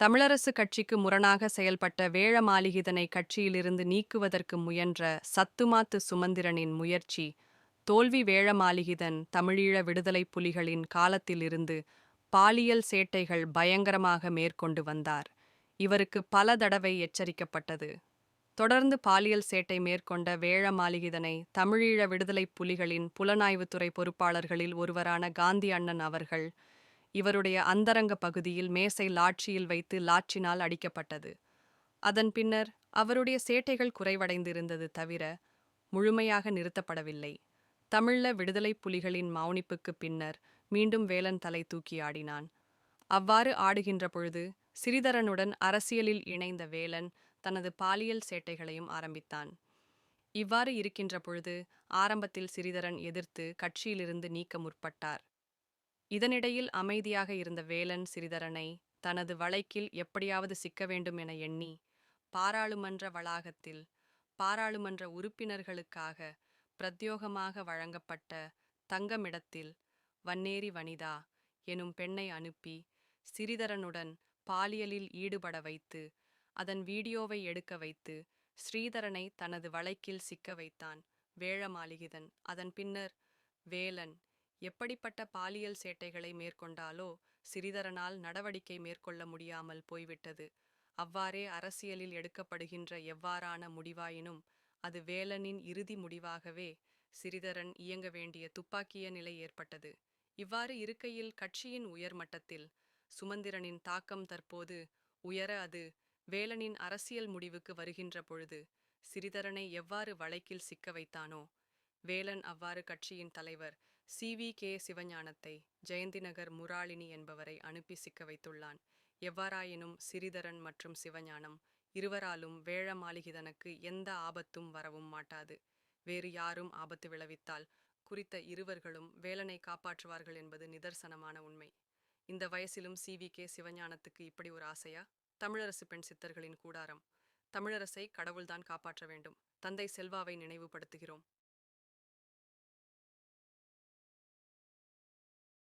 தமிழரசு கட்சிக்கு முரணாக செயல்பட்ட வேழமாளிகிதனை கட்சியிலிருந்து நீக்குவதற்கு முயன்ற சத்துமாத்து சுமந்திரனின் முயற்சி தோல்வி வேழமாளிகிதன் தமிழீழ விடுதலைப் புலிகளின் காலத்திலிருந்து பாலியல் சேட்டைகள் பயங்கரமாக மேற்கொண்டு வந்தார். இவருக்கு பல தடவை எச்சரிக்கப்பட்டது. தொடர்ந்து பாலியல் சேட்டை மேற்கொண்ட வேழமாளிகிதனை தமிழீழ விடுதலைப் புலிகளின் புலனாய்வுத்துறை பொறுப்பாளர்களில் ஒருவரான காந்தி அண்ணன் அவர்கள் இவருடைய அந்தரங்க பகுதியில் மேசை லாட்சியில் வைத்து லாட்சினால் அடிக்கப்பட்டது. அதன் பின்னர் அவருடைய சேட்டைகள் குறைவடைந்திருந்தது தவிர முழுமையாக நிறுத்தப்படவில்லை. தமிழ விடுதலைப் புலிகளின் மௌனிப்புக்கு பின்னர் மீண்டும் வேலன் தலை தூக்கி ஆடினான். அவ்வாறு ஆடுகின்ற பொழுது சிறிதரனுடன் அரசியலில் இணைந்த வேலன் தனது பாலியல் சேட்டைகளையும் ஆரம்பித்தான். இவ்வாறு இருக்கின்ற பொழுது ஆரம்பத்தில் சிறிதரன் எதிர்த்து கட்சியிலிருந்து நீக்க முற்பட்டார். இதனிடையில் அமைதியாக இருந்த வேலன் சிறிதரனை தனது வழக்கில் எப்படியாவது சிக்க வேண்டும் என எண்ணி பாராளுமன்ற வளாகத்தில் பாராளுமன்ற உறுப்பினர்களுக்காக பிரத்யோகமாக வழங்கப்பட்ட தங்கமிடத்தில் வன்னேரி வனிதா எனும் பெண்ணை அனுப்பி சிறிதரனுடன் பாலியலில் ஈடுபட வைத்து அதன் வீடியோவை எடுக்க வைத்து ஸ்ரீதரனை தனது வழக்கில் சிக்க வைத்தான் வேழமாளிகிதன். அதன் பின்னர் வேலன் எப்படிப்பட்ட பாலியல் சேட்டைகளை மேற்கொண்டாலோ சிறிதரனால் நடவடிக்கை மேற்கொள்ள முடியாமல் போய்விட்டது. அவ்வாறே அரசியலில் எடுக்கப்படுகின்ற எவ்வாறான முடிவாயினும் அது வேலனின் இறுதி முடிவாகவே சிறிதரன் இயங்க வேண்டிய துப்பாக்கிய நிலை ஏற்பட்டது. இவ்வாறு இருக்கையில் கட்சியின் உயர்மட்டத்தில் சுமந்திரனின் தாக்கம் தற்போது உயர அது வேலனின் அரசியல் முடிவுக்கு வருகின்ற பொழுது சிறிதரனை எவ்வாறு வழக்கில் சிக்க வைத்தானோ வேலன் அவ்வாறு கட்சியின் தலைவர் சி. வி. கே. சிவஞானத்தை ஜெயந்திநகர் முராளினி என்பவரை அனுப்பி சிக்க வைத்துள்ளான். எவ்வாறாயினும் சிறிதரன் மற்றும் சிவஞானம் இருவராலும் வேழ மாளிகிதனுக்கு எந்த ஆபத்தும் வரவும் மாட்டாது. வேறு யாரும் ஆபத்து விளைவித்தால் குறித்த இருவர்களும் வேலனை காப்பாற்றுவார்கள் என்பது நிதர்சனமான உண்மை. இந்த வயசிலும் சி. வி. கே. சிவஞானத்துக்கு இப்படி ஒரு ஆசையா? தமிழரசு பெண் சித்தர்களின் கூடாரம். தமிழரசை கடவுள்தான் காப்பாற்ற வேண்டும். தந்தை செல்வாவை நினைவுபடுத்துகிறோம்.